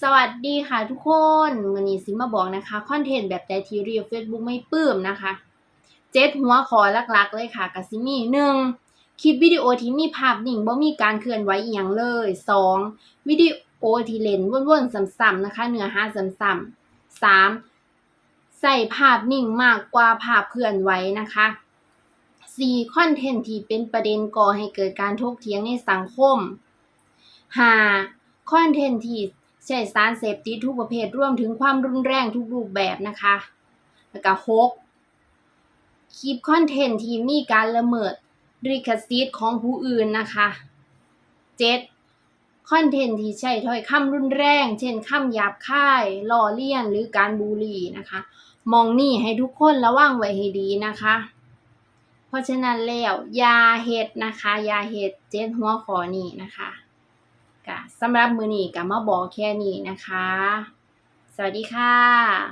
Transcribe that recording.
สวัสดีค่ะทุกคนวันนี้ซิมมาบอกนะคะคอนเทนต์แบบใจทีรีเฟซบุ๊กไม่ปลื้มนะคะเจ็ดหัวขอหลักๆ เลยค่ะกับซิมีหนึ่งคลิปวิดีโอที่มีภาพนิ่งบ่มีการเคลื่อนไหวอีหยังเลยสองวิดีโอที่เล่นว่นๆซ้ำๆนะคะเนื้อหาซ้ำๆสามใส่ภาพนิ่งมากกว่าภาพเคลื่อนไหวนะคะสี่คอนเทนต์ที่เป็นประเด็นก่อให้เกิดการถกเถียงในสังคมห้าคอนเทนต์ที่ ใช้สารเสพติดทุกประเภทรวมถึงความรุนแรงทุกรูปแบบนะคะ แล้วก็หกคลิปคอนเทนต์ที่มีการละเมิดลิขสิทธิ์ของผู้อื่นนะคะเจ็ดคอนเทนต์ที่ใช้ถ้อยคำรุนแรง เช่นคำหยาบคายล้อเลียนหรือการบูลลี่นะคะ มองนี่ให้ทุกคนระวังไว้ให้ดีนะคะ เพราะฉะนั้นแล้วยาเฮ็ดนะคะ ยาเฮ็ดเจ็ดหัวขอนี่นะคะ ก็สำหรับมือนี้ก็มาบอกแค่นี้นะคะ สวัสดีค่ะ